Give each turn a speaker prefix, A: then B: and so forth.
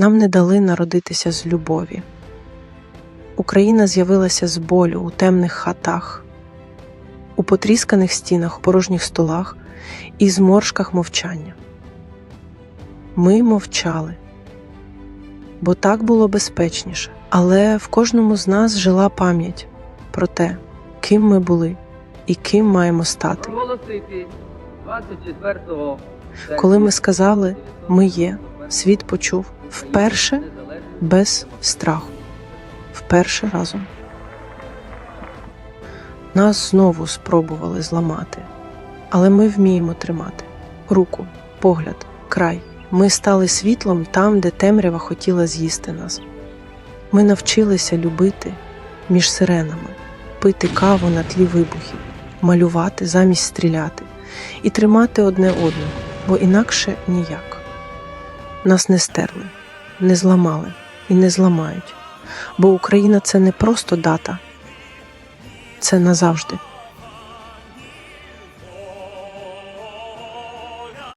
A: Нам не дали народитися з любові. Україна з'явилася з болю у темних хатах, у потрісканих стінах, порожніх столах і зморшках мовчання. Ми мовчали, бо так було безпечніше, але в кожному з нас жила пам'ять про те, ким ми були і ким маємо стати. Коли ми сказали ми є, світ почув вперше без страху, вперше разом. Нас знову спробували зламати, але ми вміємо тримати руку, погляд, край. Ми стали світлом там, де темрява хотіла з'їсти нас. Ми навчилися любити між сиренами, пити каву на тлі вибухів, малювати замість стріляти і тримати одне одного, бо інакше ніяк. Нас не стерли, не зламали і не зламають, бо Україна це не просто дата, це назавжди.